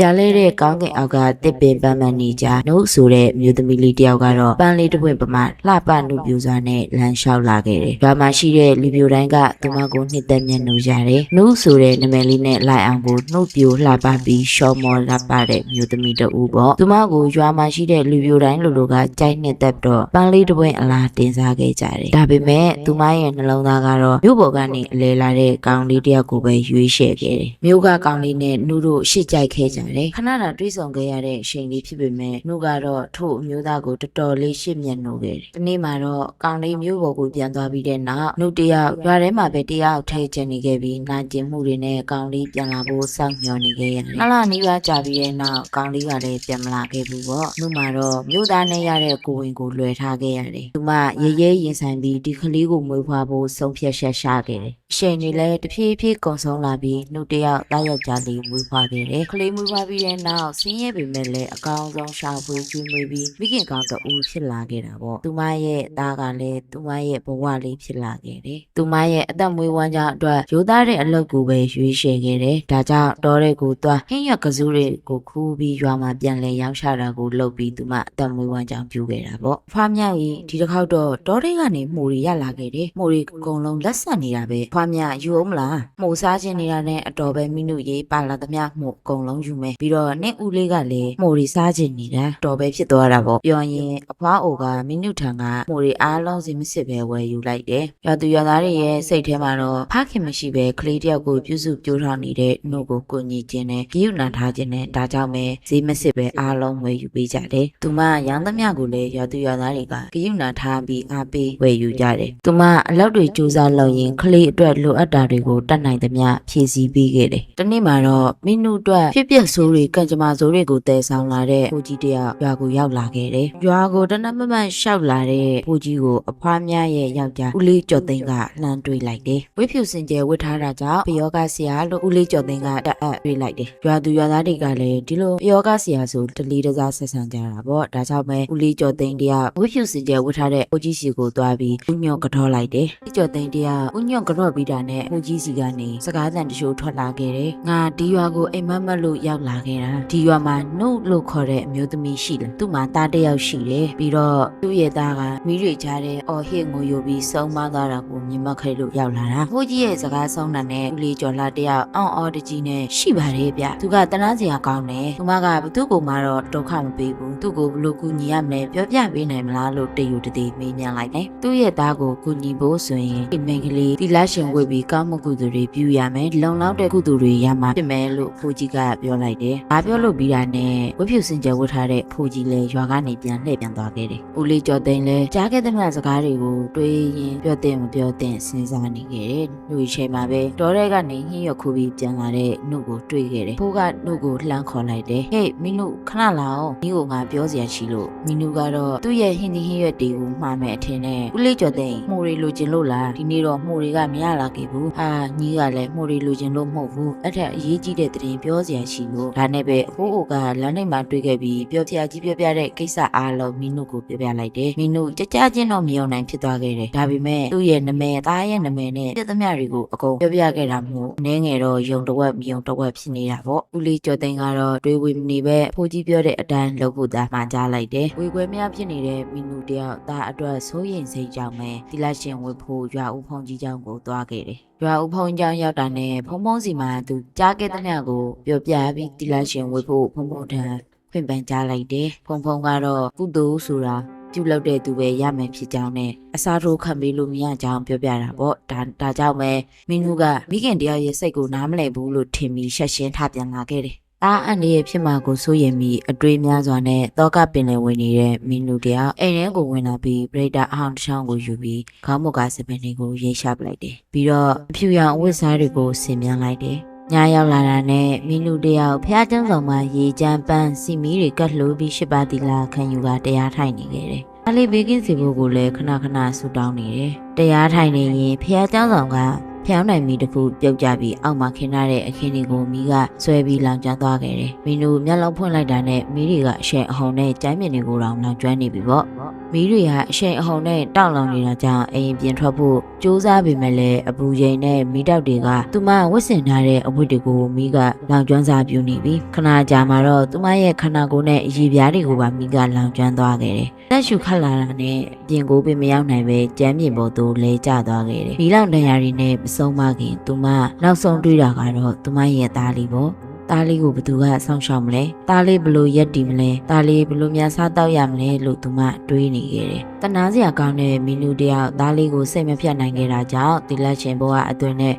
ပြလဲတဲ့ကောင်းကင်အောက်ကတစ်ပင်ပန်းပန်းနေကြနှုတ်ဆိုတဲ့မြို့သမီးလေးတယောက်ကတော့ပန်းလေးတစ်ပွင့်ပမာလှပနှုတ်ပြူစွာနဲ့လမ်းလျှောက်လာခဲ့တယ်။ရွာမှာရှိတဲ့လူပြိုတိုင်းကသူမကိုနှစ်သက်မျက်နှာရတယ်။နှုတ်ဆိုတဲ့နာမည်လေးနဲ့လိုက်အောင်ကိုနှုတ်ပြိုလှပပြီးရှော့မော်လှပတဲ့မြို့သမီးတဦးပေါ့။သူမကိုရွာမှာရှိတဲ့လူပြိုတိုင်းလူလူကကြိုက်နှစ်သက်တော့ပန်းလေးတစ်ပွင့်အလားတင်စားခဲ့ကြတယ်။ဒါပေမဲ့သူမရဲ့နှလုံးသားကတော့မြို့ပေါ်ကနေအလဲလာတဲ့ကောင်းလေးတယောက်ကိုပဲရွေးချယ်ခဲ့တယ်။မြို့ကကောင်းလေးနဲ့နှုတ်တို့ရှစ်ကြိုက်ခဲ့ကြတယ်။ခဏတာတွေးဆောင်ခဲ့ရတဲ့အချိန်လေးဖြစ်ပေမဲ့နှုတ်ကတော့ထို့အမျိုးသားကိုတော်တော်လေးရှစ်မျက်နှိုးခဲ့တယ်။ဒီနေ့မှာတော့ကောင်းလေးမြို့ပေါ်ကိုပြန်သွားပြီးတဲ့နောက်နှုတ်တယောက်ရွာထဲမှာပဲတယောက်ထဲကျန်နေခဲ့ပြီးနာကျင်မှုတွေနဲ့ကောင်းလေးပြန်လာဖို့စောင့်မျှော်နေခဲ့ရတယ်။နှလားနီးပါးကြာပြီးတဲ့နောက်ကောင်းလေးကလည်းပြန်မလာခဲ့ဘူးပေါ့။နှုတ်မှာတော့မြို့သားနဲ့ရတဲ့ကိုဝင်ကိုလွယ်ထားခဲ့ရတယ်။သူမရဲရဲရင်ဆိုင်ပြီးဒီကလေးကိုမွေးဖွားဖို့ဆုံးဖြတ်ချက်ရှာခဲ့တယ်။အချိန်တွေလည်းတဖြည်းဖြည်းကုန်ဆုံးလာပြီးနှုတ်တယောက်တားယောက်ျားလေးမွေးဖွားခဲ့တယ်။ကလေးမွေးဖွားပြီးတဲ့နောက်ဆင်းရဲပေမဲ့လည်းအကောင်ဆုံးရှာဖွေကျွေးမွေးပြီးမိခင်ကောင်တူဖြစ်လာခဲ့တာပေါ့။သူမရဲ့သားကလည်းသူမရဲ့ဘဝလေးဖြစ်လာခဲ့တယ်။သူမရဲ့အသက်မွေးဝမ်းကြောင်းအတွက်ရိုးသားတဲ့အလုပ်ကိုပဲရွေးချယ်ခဲ့တယ်။ဒါကြောင့်တော်တဲ့ကိုသွားဟင်းရွက်ကစုတွေကိုခူးပြီးရွာမှာပြန်လဲရောက်ချတာကိုလုပ်ပြီးသူမအသက်မွေးဝမ်းကြောင်းပြုခဲ့တာပေါ့။ဖွားမြောက်ကြီးဒီတစ်ခေါက်တော့တော်တဲ့ကနေမှုတွေရလာခဲ့တယ်။မှုတွေအကုန်လုံးလက်ဆက်နေတာပဲ။ဖွားမြောက်ယူအောင်မလား။မှုစားခြင်းနေတာနဲ့အတော်ပဲမိနုရေးပါလာသမျှမှုအကုန်လုံးယူမယ်။ပြီးတော့နင့်ဦးလေးကလည်းမှုတွေစားခြင်းနေတာတော်ပဲဖြစ်သွားတာပေါ့။ပြောရင်အဖွားအိုကမိနုထံကမှုတွေအားလုံးစီမစစ်ပဲဝယ်ယူလိုက်တယ်။ရွာသူရွာသားတွေရဲ့စိတ်ထဲမှာတော့ဖခင်မရှိပဲကလေးတယောက်ကိုပြုစုပြိုးထောင်နေတဲ့နှုတ်ကိုကိုညီခြင်းနဲ့ဂိယူနာထားခြင်းနဲ့ဒါကြောင့်ပဲဈေးမစစ်ပဲအားလုံးဝယ်ယူပေးကြတယ်။သူမရောင်းသမျှကိုလည်းရွာသူရွာသားတွေကဂိယူနာထားပြီးအားပေးဝယ်ယူကြတယ်။သူမအလောက်တွေစူးစမ်းလုပ်ရင်ကလေးအတွက်လိုအပ်တာတွေကိုတတ်နိုင်သမျှဖြည့်ဆည်းပေးခဲ့တယ်။တနေ့မှာတော့မင်းနုအတွက်ဖြစ်ပျက်ဆိုးတွေကံကြမ္မာဆိုးတွေကိုတည်ဆောင်လာတဲ့ကိုကြီးတယောက်ရွာကိုရောက်လာခဲ့တယ်။ရွာကိုတနက်မမတ်ရှောက်လာတဲ့ကိုကြီးကိုအဖွားများရဲ့ယောက်ျားဦးလေးကျော်သိန်းကလှမ်းတွေးလိုက်တယ်။ဝိဖြူစင်ကျဲဝတ်ထားတာကြောင့်ပယောဂဆရာလို့ဦးလေးကျော်သိန်းကတအပ်တွေးလိုက်တယ်။ရွာသူရွာသားတွေကလည်းဒီလိုပယောဂဆရာဆိုတလီတစားဆက်ဆံကြတာပေါ့။ဒါကြောင့်ပဲဦးလေးကျော်သိန်းတယောက်ဝိဖြူစင်ကျဲဝတ်ထားတဲ့ကိုကြီးစီကိုသွားပြီးဦးညော့ကတော့လိုက်တယ်။ဦးကျော်သိန်းတယောက်ဦးညော့ကတော့ပြီးတာနဲ့ဦးကြီးစီကနေစကားသံတချို့ထွက်လာခဲ့တယ်။ငါဒီရွာကိုအိမ်မက်မက်လို့ရောက်လာခဲ့တာ။ဒီရွာမှာနှုတ်လို့ခေါ်တဲ့အမျိုးသမီးရှိတယ်။သူ့မှာသားတစ်ယောက်ရှိတယ်။ပြီးတော့သူ့ရဲ့သားကမိတွေချတဲ့အော်ဟစ်ငိုယိုပြီးဆုံးမသွားတာကိုမြင်မခဲ့လို့ရောက်လာတာ။ဦးကြီးရဲ့စကားဆုံးတာနဲ့ဦးလေးကျော်လာတယောက်အောင်းအော်တကြီးနဲ့ရှိပါတယ်ဗျ။သူကတနာစရာကောင်းတယ်။သူမကဘသူ့ကိုမှတော့ဒုက္ခမပေးဘူး။သူ့ကိုဘလို့ကူညီရမလဲပြောပြပေးနိုင်မလားလို့တယူတည်မေးမြန်းလိုက်တယ်။သူ့ရဲ့သားကိုကူညီဖို့ဆိုရင်ဒီမိန်းကလေးဒီလက်ရှင်ဝေပြီးကောင်းမှုကုသိုလ်တွေပြုရမယ်။လုံလောက်တဲ့ကုသိုလ်တွေရမှာဖြစ်မယ်လို့ဖိုးကြီးကပြောလိုက်တယ်။ဒါပြောလို့ပြီးတာနဲ့ဝိဖြူစင်ကြယ်ဝတ်ထားတဲ့ဖိုးကြီးလည်းရွာကနေပြန်လှည့်ပြန်သွားခဲ့တယ်။ဦးလေးကျော်သိန်းလည်းကြားခဲ့တဲ့မြတ်စကားတွေကိုတွေးရင်ပြောတဲ့မပြောတဲ့စဉ်းစားနေခဲ့တယ်။လူချိန်မှာပဲဒေါ်ရဲကနေဟင်းရွက်ခူပြီးပြန်လာတဲ့နှုတ်ကိုတွေးခဲ့တယ်။ဖိုးကနှုတ်ကိုလှမ်းခေါ်လိုက်တယ်။ဟေ့မင်းတို့ခဏလာအောင်။ဒီကိုငါပြောစရာရှိလို့မင်းတို့ကတော့သူ့ရဲ့ဟင်းဒီဟင်းရွက်တွေကိုမှားမယ်အထင်နဲ့ဦးလေးကျော်သိန်းမှုတွေလိုချင်လို့လားဒီနေ့တော့မှုတွေကမရလာခဲ့ဘူး။ဟာညီကလည်းမှုတွေလိုချင်လို့မဟုတ်ဘူး။အဲ့ထက်အရေးကြီးတဲ့သတင်းပြောစရာရှိလိဒါနဲ့ပဲအဖိုးအိုကလမ်းထိပ်မှာတွေ့ခဲ့ပြီးပြောပြကြီးပြောပြတဲ့ကိစ္စအားလုံးမင်းတို့ကိုပြောပြလိုက်တယ်။မင်းတို့ကြကြချင်းတော့မယုံနိုင်ဖြစ်သွားခဲ့တယ်။ဒါပေမဲ့သူ့ရဲ့နာမည်သားရဲ့နာမည်နဲ့ပြသမျှတွေကိုအကုန်ပြောပြခဲ့တာမို့နည်းငယ်တော့ယုံတော့မယုံတော့ဖြစ်နေတာပေါ့။ဦးလေးကျော်သိန်းကတော့တွေးဝေမနေပဲအဖိုးကြီးပြောတဲ့အတိုင်းလုပ်ဖို့သာမှကြားလိုက်တယ်။ဝေခွဲမရဖြစ်နေတဲ့မင်းတို့တယောက်သားအတွက်စိုးရိမ်စိတ်ကြောင့်ပဲဒီလက်ရှင်ဝေဖို့ရွာဦးဖုန်ကြီးเจ้าကိုသွားခဲ့တယ်။ ရွာဦးဖုံကျောင်းရောက်တာနဲ့ဖုံဖုံစီမှာသူကြားခဲ့တဲ့ညကိုပြောပြပြီးတီလာရှင်ဝေဖို့ဖုံဖုံထံဖွင့်ပန်ကြားလိုက်တယ်ဖုံဖုံကတော့ကုသိုလ်ဆိုတာပြုလုပ်တဲ့သူပဲရမယ်ဖြစ်ကြောင်းနဲ့အစားထိုးခံပေးလို့မရကြောင်းပြောပြတာပေါ့ဒါဒါကြောင့်ပဲမင်းတို့ကမိခင်တယောက်ရဲ့စိတ်ကိုနားမလည်ဘူးလို့ထင်ပြီးရှက်ရှင်းထပြန်လာခဲ့တယ် အားအန်ဒီရဲ့ဖြစ်မှာကိုစိုးရင်ပြီးအတွေးများစွာနဲ့တောကပင်လယ်ဝင်နေတဲ့မင်းလူတယောက်အိမ်ထဲကိုဝင်လာပြီးပရိဒတ်အဟောင်းတစ်ချောင်းကိုယူပြီးခေါင်းမုတ်ကစပင်တွေကိုရိတ်ချပလိုက်တယ်ပြီးတော့အဖြူရောင်အဝတ်စားတွေကိုဆင်မြန်းလိုက်တယ်ညရောက်လာတာနဲ့မင်းလူတယောက်ဖះကျန်းဆောင်မှာရေချမ်းပန်းစီမီတွေကတ်လှူပြီးရှိပါတီလာခံယူကတရားထိုင်နေခဲ့တယ်။အားလေးဘေးကင်းစီဖို့ကိုလည်းခဏခဏဆူတောင်းနေတယ်။တရားထိုင်နေရင်ဖះကျန်းဆောင်က ဖျောင်းနိုင်မီတစ်ခုပြုတ်ကြပြီးအောက်မှာခင်းထားတဲ့အခင်းတွေကိုမီးကဆွဲပြီးလောင်ကျွမ်းသွားခဲ့တယ်။မင်းတို့မျက်လုံးဖွင့်လိုက်တာနဲ့မီးတွေကအရှက်အဟုန်နဲ့ကျမ်းမြင့်တွေကိုတောင်လောင်ကျွမ်းနေပြီပေါ့။ မမီးတွေကအရှိန်အဟုန်နဲ့တောက်လောင်နေတာကြောင့်အိမ်ပြင်ထွက်ဖို့စူးစမ်းပေမဲ့လည်းအပူချိန်နဲ့မီးတောက်တွေကသူမဝတ်ဆင်ထားတဲ့အဝတ်တွေကိုမီးကလောင်ကျွမ်းစားပြူနေပြီခဏကြာမှတော့သူမရဲ့ခန္ဓာကိုယ်နဲ့အရည်ပြားတွေကိုပါမီးကလောင်ကျွမ်းသွားခဲ့တယ်တက်ရှူခတ်လာတာနဲ့ပြင်ကိုပင်မရောက်နိုင်ပဲကြမ်းပြင်ပေါ်သို့လဲကျသွားခဲ့တယ်မီးလောင်တန်ရာတွေနဲ့မဆုံးမခင်သူမနောက်ဆုံးတွေ့တာကတော့သူမရဲ့သားလေးပေါ့ တားလေးကိုဘသူကစောင့်ရှောက်မလဲတားလေးဘလို့ရက်တည်မလဲတားလေးဘလို့များစားတော့ရမလဲလို့သူမတွေးနေခဲ့တယ်တနာစရာကောင်းတဲ့မီနူတယောက်တားလေးကိုစိတ်မဖြတ်နိုင်ခဲ့တာကြောင့်တီလက်ချင်းဘဝအတွင်းနဲ့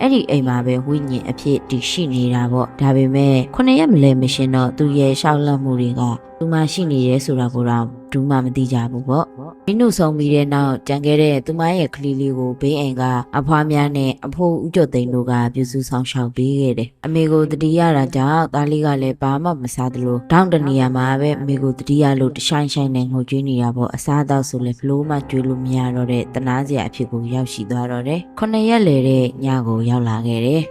အဲ့ဒီအိမ်မှာပဲဝိညာဉ်အဖြစ်တည်ရှိနေတာပေါ့ဒါပေမဲ့ခုနှစ်ရက်မလဲမရှင်တော့သူရဲ့ရှောက်လန့်မှုတွေက သူမရှိနေရဲဆိုတာကိုတော့ဘူးမှမသိကြဘူးပေါ့မင်းတို့ဆုံးပြီးတဲ့နောက်ကြံခဲ့တဲ့သူမရဲ့ကလေးလေးကိုဘေးအိမ်ကအဖွားများနဲ့အဖိုးဦးကျော်သိန်းတို့ကပြုစုဆောင်ရှောက်ပေးခဲ့တယ်အမေကိုတတိရတာကြောင့်သားလေးကလည်းဘာမှမစားသလိုတောင်းတနေရမှာပဲအမေကိုတတိရလို့တရှိုင်းရှိုင်းနဲ့ငိုကြွေးနေတာပေါ့အစားအသောက်ဆိုလည်းဘလို့မှကြွေးလို့မရတော့တဲ့တနာစရာအဖြစ်ကိုရောက်ရှိသွားတော့တယ်ခုနှစ်ရက်လေတဲ့ညကိုရောက်လာခဲ့တယ်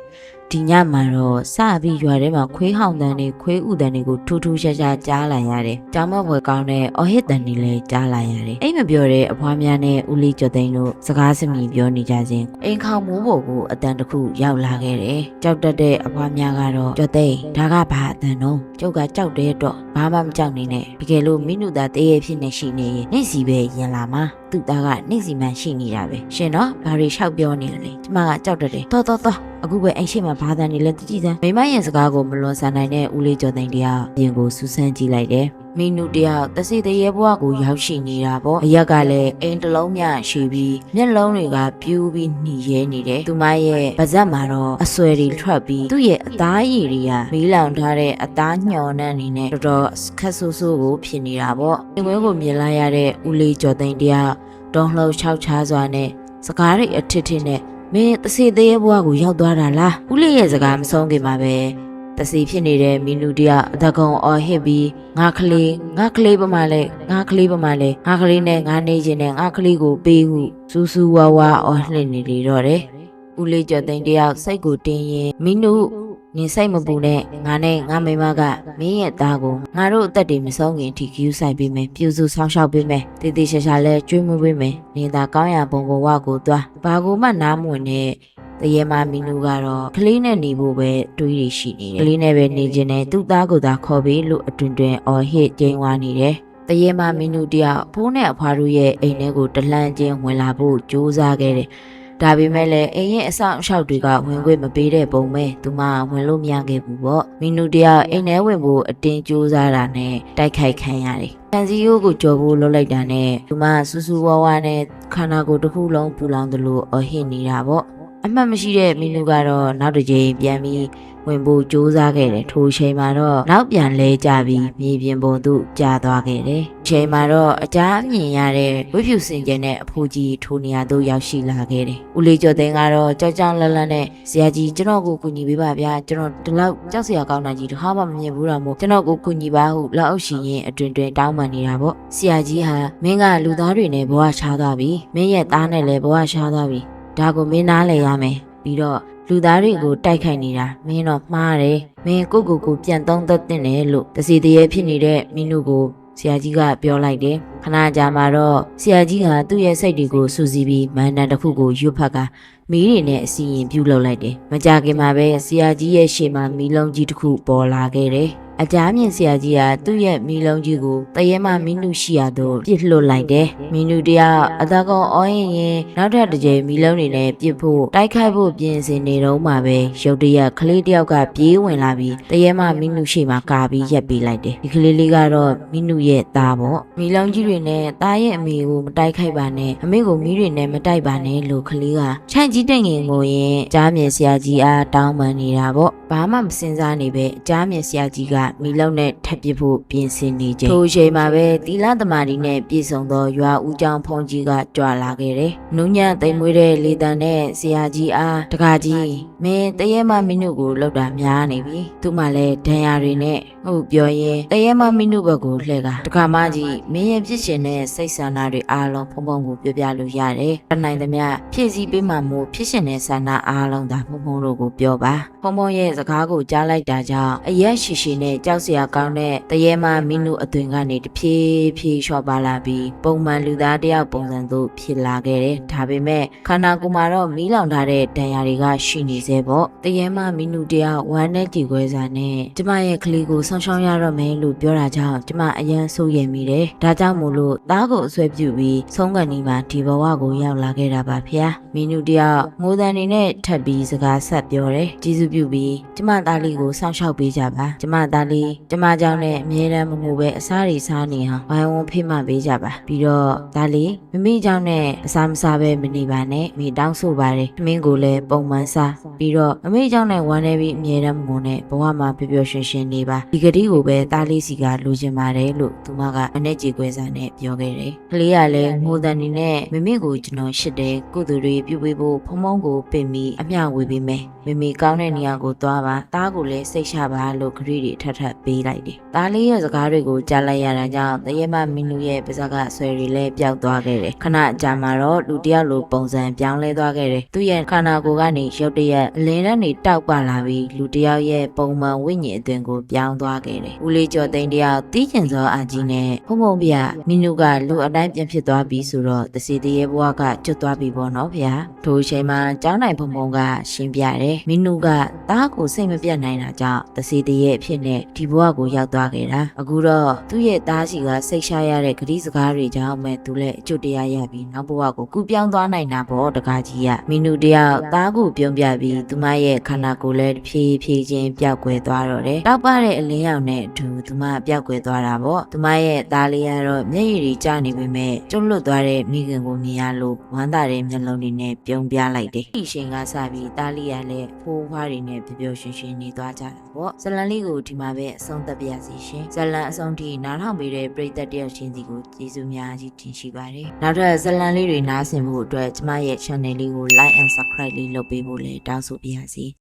ဒီညမှာတော့စပြီးရွာထဲမှာခွေးဟောင်တန်းတွေခွေးဥတန်းတွေကိုထူးထူးခြားခြားကြားလာရတယ်။ကြောင်မဘွယ်ကောင်းတဲ့အော်ဟစ်တန်တွေလည်းကြားလာရတယ်။အိမ်မပြောတဲ့အဖွားများနဲ့ဦးလေးကျော်သိန်းတို့စကားစမြည်ပြောနေကြခြင်းအိမ်ခေါင်မိုးပေါ်ကိုအတန်တစ်ခုရောက်လာခဲ့တယ်။ကြောက်တတ်တဲ့အဖွားများကတော့ကျော်သိန်းဒါကဘာအတန်တော့ကျုပ်ကကြောက်တဲ့တော့ဘာမှမကြောက်နေနဲ့တကယ်လို့မိနုသားတရေဖြစ်နေရှိနေရင်နေ့စီပဲရင်လာမှာသူ့သားကနေ့စီမှန်ရှိနေတာပဲရှင်တော့ဘာတွေလျှောက်ပြောနေလဲကျမကကြောက်တတ်တယ်တော်တော်တော် အခုပဲအိမ်ရှိမှာဘာသာနေလဲတကြည်စမ်းမိမရဲ့စကားကိုမလွန်ဆန်နိုင်တဲ့ဦးလေးကျော်သိန်းတရားပြင်ကိုစူးစမ်းကြည့်လိုက်တယ်မီနူတယောက်တစီတရေဘွားကိုရောက်ရှိနေတာပေါ့အရက်ကလည်းအိမ်တစ်လုံးမြရှိပြီးမျက်လုံးတွေကပြူးပြီးหนีရဲနေတယ်သူမရဲ့ပါဇက်မှာတော့အဆွဲတွေထွက်ပြီးသူ့ရဲ့အသားရည်တွေကမီးလောင်ထားတဲ့အသားညှော်နှံ့နေနဲ့တော်တော်ခက်ဆူဆူကိုဖြစ်နေတာပေါ့ဒီဝဲကိုမြင်လိုက်ရတဲ့ဦးလေးကျော်သိန်းတရားတုံးလှုပ်ချောက်ချားစွာနဲ့စကားတွေအထစ်ထစ်နဲ့ မင်းတစီသေးရဲ့ဘွားကိုရောက်သွားတာလားဦးလေးရဲ့စကားမဆုံးခင်မှာပဲတစီဖြစ်နေတဲ့မီနူတရအတကုံအော်ဟစ်ပြီးငါကလေးငါကလေးပမာလဲငါကလေးပမာလဲငါကလေးနဲ့ငါနေခြင်းနဲ့ငါကလေးကိုပေးဟုစူးစူးဝါဝါအော်လှစ်နေလေတော့တယ်ဦးလေးကျော်သိန်းတယောက်စိတ်ကိုတင်းရင်မီနူ နင်စိတ်မပူနဲ့ငါနဲ့ငါမိမကမင်းရဲ့သားကိုငါတို့အသက်တွေမဆုံးခင်ထိကျူးဆိုင်ပေးမယ်ပြူစုဆောင်းရှောက်ပေးမယ်တည်တည်ရှာရှာလဲကျွေးမွေးပေးမယ်နေသာကောင်းရဘုံဘဝကိုသွားဘာကိုမှနားမဝင်နဲ့တရေမမီနူကတော့ကလေးနဲ့နေဖို့ပဲတွေးရရှိနေတယ်ကလေးနဲ့ပဲနေခြင်းနဲ့သူ့သားကိုသာခေါ်ပြီးလို့အတွင်တွင်အော်ဟစ်ကျင်းဝါနေတယ်တရေမမီနူတယောက်ဖိုးနဲ့အဖွားတို့ရဲ့အိမ်ထဲကိုတလှမ်းချင်းဝင်လာဖို့ကြိုးစားခဲ့တယ် ဒါပေမဲ့လည်းအိမ်ရဲ့အဆောင်အရှောက်တွေကဝင်ခွင့်မပေးတဲ့ပုံပဲသူမဝင်လို့မရခဲ့ဘူးပေါ့မီနူတယောက်အိမ်ထဲဝင်ဖို့အတင်းကြိုးစားတာနဲ့တိုက်ခိုက်ခံရတယ်တန်စီယိုးကိုကြော်ဖို့လုပ်လိုက်တာနဲ့သူမစူးစူးဝါးဝါနဲ့ခန္ဓာကိုယ်တစ်ခုလုံးပူလောင်သလိုအဟစ်နေတာပေါ့အမှတ်မရှိတဲ့မီနူကတော့နောက်တစ်ကြိမ်ပြန်ပြီး ဝင်ဖို့ကြိုးစားခဲ့တယ်ထိုအချိန်မှာတော့နောက်ပြန်လဲကြပြီးမြေပြင်ပေါ်သို့ကျသွားခဲ့တယ်အချိန်မှာတော့အကြမ်းမြင်ရတဲ့ဝိဖြူစင်ကျင်တဲ့အဖိုးကြီးထိုနေရာသို့ရောက်ရှိလာခဲ့တယ်ဦးလေးကျော်သိန်းကတော့ကြောက်ကြောက်လန့်လန့်နဲ့ဆရာကြီးကျွန်တော်ကိုကူညီပေးပါဗျာကျွန်တော်ဒီလောက်ကြောက်စရာကောင်းတာကြီးတစ်ခါမှမမြင်ဘူးတော့မို့ကျွန်တော်ကိုကူညီပါဟုလက်အုပ်ရှင်ရင်အတွင်တွင်တောင်းပန်နေတာပေါ့ဆရာကြီးဟာမင်းကလူသားတွေနဲ့ဘဝရှားသွားပြီမင်းရဲ့သားနဲ့လည်းဘဝရှားသွားပြီဒါကိုမင်းနားလည်ရမယ်ပြီးတော့ လူသားတွေကိုတိုက်ခိုက်နေတာမင်းတော့မှားတယ်မင်းကိုကိုကိုပြန်သုံးသက်တင်တယ်လို့တစီတရေဖြစ်နေတဲ့မင်းတို့ကိုဆရာကြီးကပြောလိုက်တယ် ခဏကြာမှတော့ဆရာကြီးကသူ့ရဲ့စိတ်တွေကိုစူးစီးပြီးမန္တန်တစ်ခုကိုရွတ်ဖက်ကမီးတွေနဲ့အစီရင်ပြုတ်လုပ်လိုက်တယ်မကြခင်မှာပဲဆရာကြီးရဲ့ရှေ့မှာမီးလုံးကြီးတစ်ခုပေါ်လာခဲ့တယ်အကြမ်းမြင့်ဆရာကြီးကသူ့ရဲ့မီးလုံးကြီးကိုတရဲမမင်းနုရှိရသို့ပြစ်လွတ်လိုက်တယ်။မင်းနုတယောက်အသားကောင်အောင်းရင်ရင်နောက်ထပ်တစ်ကြိမ်မီးလုံးတွေနဲ့ပြစ်ဖို့တိုက်ခိုက်ဖို့ပြင်ဆင်နေတော့မှပဲရုတ်တရက်ကလေးတယောက်ကပြေးဝင်လာပြီးတရဲမမင်းနုရှိမှကာပြီးရက်ပေးလိုက်တယ်။ဒီကလေးလေးကတော့မင်းနုရဲ့သားပေါ့။မီးလုံးကြီးတွေနဲ့သားရဲ့အမေကိုမတိုက်ခိုက်ပါနဲ့အမေကိုမီးတွေနဲ့မတိုက်ပါနဲ့လို့ကလေးကခြံကြီးတက်ငင်ကိုရင်ကြားမြင်ဆရာကြီးအားတောင်းပန်နေတာပေါ့။ဘာမှမစင်စားနေပဲကြားမြင်ဆရာကြီးကမီးလုံးနဲ့ထပ်ပစ်ဖို့ပြင်ဆင်နေချိန်ထိုအချိန်မှာပဲတီလာသမารီနဲ့ပြည်စုံသောရွာဦးကျောင်းဖုန်ကြီးကကြွလာခဲ့တယ်။နုံညံ့သိမ်မွေးတဲ့လေတံနဲ့ဆရာကြီးအားတကားကြီးမင်းတရဲမမင်းတို့ကိုလောက်တာများနေပြီ။သူမှလည်းဒဏ်ရာတွေနဲ့ဟုတ်ပြောရင်တရဲမမင်းတို့ဘက်ကိုလှည့်ကတကားမကြီးမင်းရဲ့ဖြစ်ရှင်တဲ့စိတ်ဆန္ဒတွေအားလုံးဖုံဖုံကိုပြောပြလို့ရတယ်။တနိုင်သမျှဖြည့်ဆည်းပေးမှမို့ဖြစ်ရှင်တဲ့ဆန္ဒအားလုံးသာဖုံဖုံတို့ကိုပြောပါ။ဖုံဖုံရဲ့စကားကိုကြားလိုက်တာကြောင့်အရက်ရှိရှိနဲ့ကြောက်စရာကောင်းတဲ့တရေမမင်းတို့အသွင်ကနေတဖြည်းဖြည်းလျှော့ပါလာပြီးပုံမှန်လူသားတယောက်ပုံစံသို့ဖြစ်လာခဲ့တယ်။ဒါပေမဲ့ခန္ဓာကိုယ်မှာတော့မီးလောင်ထားတဲ့ဒဏ်ရာတွေကရှိနေသေးပေါ့။တရေမမင်းတို့တယောက်ဝမ်းနဲ့ကြည်ခွဲစာနဲ့ကျမရဲ့ကလေးကိုဆောင်းရှောင်းရတော့မယ်လို့ပြောတာကြောင့်ကျမအယံစိုးရိမ်မိတယ်။ဒါကြောင့်မို့လို့သားကိုအဆွဲပြုပြီးဆုံးကန်ဒီမှာဒီဘဝကိုရောက်လာခဲ့တာပါဗျာ။မင်းတို့တယောက်ငိုတန်နေနဲ့ထပ်ပြီးစကားဆက်ပြောတယ်။ကျေးဇူးပြုပြီးကျမသားလေးကိုစောင့်ရှောက်ပေးကြပါ။ကျမသားလေးကျမကြောင့်နဲ့အမြဲတမ်းမငိုပဲအစားတွေစားနေအောင်ဝိုင်းဝန်းဖိမှပေးကြပါ။ပြီးတော့သားလေးမမိကြောင့်နဲ့အစားမစားပဲမနေပါနဲ့မိတောင်းဆိုပါတယ်။မင်းကိုလည်းပုံမှန်စားပြီးတော့အမေကြောင့်နဲ့ဝမ်းနေပြီးအမြဲတမ်းမငိုနဲ့ဘဝမှာပျော်ပျော်ရွှင်ရွှင်နေပါ။ဒီကတိကိုပဲသားလေးစီကလိုချင်ပါတယ်လို့သူမကအနဲ့ကြေခွဲစားနဲ့ပြောခဲ့တယ်။ကလေးကလည်းငိုတန်နေနဲ့မမေကိုကျွန်တော်ရှစ်တယ်ကုသိုလ်တွေပြုပေးဖို့ဖုံဖုံကိုပင်ပြီးအမျှဝေပေးမယ်။မမေကောင်းတဲ့နေရာကိုသွားပါ။သားကိုလည်းစိတ်ချပါလို့ခရီးတွေထပ်ထပ်ပေးလိုက်တယ်။သားလေးရဲ့စကားတွေကိုကြားလိုက်ရတာကြောင့်တရေမမင်းလူရဲ့ပါဇက်ကဆွဲတွေလည်းပျောက်သွားခဲ့တယ်။ခဏအကြာမှာတော့လူတစ်ယောက်လိုပုံစံပြောင်းလဲသွားခဲ့တယ်။သူ့ရဲ့ခန္ဓာကိုယ်ကနေရုတ်တရက်အလင်းတန်းတွေတောက်ပလာပြီးလူတစ်ယောက်ရဲ့ပုံမှန်ဝိညာဉ်အသွင်ကိုပြောင်းသွားခဲ့တယ်။ဦးလေးကျော်သိန်းတယောက်တီးကျင်စောအာကြီးနဲ့ဖုံဖုံပြမင်းလူကလူအတိုင်းပြန်ဖြစ်သွားပြီဆိုတော့တစီတရေဘဝကကျွတ်သွားပြီပေါ့နော်ဗျာ။ထိုအချိန်မှာကျောင်းနိုင်ဖုံဖုံကရှင်းပြတယ်။မင်းလူကသားကိုစိတ်မပြတ်နိုင်တာကြောင့်တစီတရေအဖြစ်နဲ့ဒီဘဝကိုရောက်သွားခဲ့တာ။အခုတော့သူ့ရဲ့သားစီကစိတ်ရှာရတဲ့ဂတိစကားတွေကြောင့်မဲ့သူလည်းအကျွတ်တရားရပြီးနောက်ဘဝကိုကူပြောင်းသွားနိုင်တာပေါ့တကားကြီးကမင်းလူတယောက်သားကိုပြုံးပြပြီးသူမရဲ့ခန္ဓာကိုယ်လည်းဖြည်းဖြည်းချင်းပျောက်ကွယ်သွားတော့တယ်။တောက်ပတဲ့အလင်းရောင်နဲ့အတူသူမပျောက်ကွယ်သွားတာပေါ့။သူမရဲ့သားလေးကတော့မျက်ရည်တွေကျနေပေမဲ့ကျွတ်လွတ်သွားတဲ့မိခင်ကိုမြင်ရလို့ဝမ်းသာတဲ့မျက်လုံးတွေနဲ့ပြုံးပြလိုက်တယ်။ဒီရှင်ကစပြီးသားလေးကလည်းဖိုးဖွားတွေနဲ့ပျော်ပျော်ရွှင်ရွှင်နေသွားကြတာပေါ့။ဇလန်လေးကိုဒီမှာပဲအဆုံးသတ်ပြစီရှင်။ဇလန်အဆုံးထိနားထောင်ပေးတဲ့ပရိသတ်တယောက်ချင်းစီကိုကျေးဇူးများကြီးတင်ရှိပါတယ်။နောက်ထပ်ဇလန်လေးတွေနားဆင်ဖို့အတွက်ကျမရဲ့ channel လေးကို like and subscribe လေးလုပ်ပေးဖို့လည်းတောင်းဆိုပါရစေ။